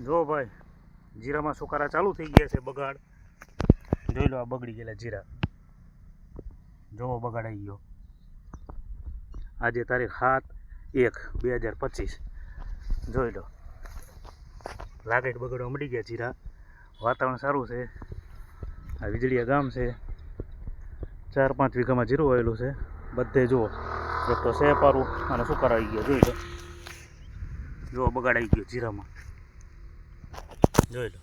જો ભાઈ, જીરામાં સુકારા ચાલુ થઈ ગયા છે બગાડ. જોઈ લો આ બગડી ગયેલા જીરા. જોવો બગાડ આવી ગયો. આજે તારીખ સાત એક બે હજાર પચીસ. જોઈ લો. લાગે બગડવા મળી ગયા જીરા. વાતાવરણ સારું છે. આ વીજળીયા ગામ છે. ચાર પાંચ વીઘામાં જીરું આવેલું છે. બધે જુઓ. એક તો સેપારું અને સુકાર આવી ગયો. જોઈ લો. જુઓ બગાડ આવી ગયો જીરામાં. જોઈ લો.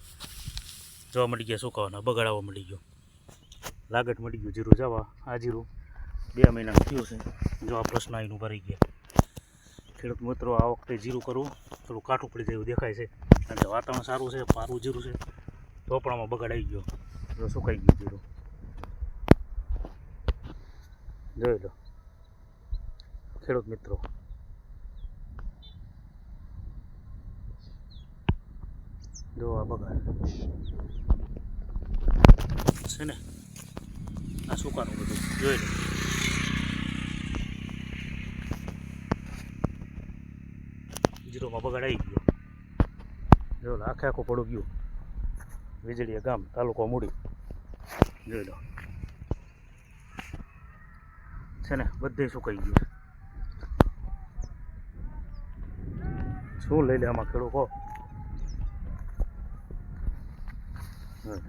જોવા મળી ગયા સુકાવાના બગાડાવા મળી ગયો. લાગટ મળી ગયું જીરું. જવા આ જીરું. બે મહિનાનું થયું છે. જો આ પ્રશ્ન આવીને ભરાઈ ગયા. ખેડૂત મિત્રો, આ વખતે જીરું કરવું થોડું કાઠું પડી જાય દેખાય છે. કારણ કે વાતાવરણ સારું છે, પારું જીરું છે. ચોપડામાં બગાડ આવી ગયો. જો સુકાઈ ગયું જીરું. જોઈ લો. ખેડૂત મિત્રો જો આ બગાડ. છે ને? આ સુકાનું બધું. જોઈ લો. જીરોમાં બગાડ આવી ગયો. જો આખે આખો પડો ગયો. વીજળીએ ગામ, તાલુકો મૂડી. જોઈ લો. છે ને? બધે સુકાઈ ગયું છે. શું લઈ લે આમાં ખેડૂત? 嗯。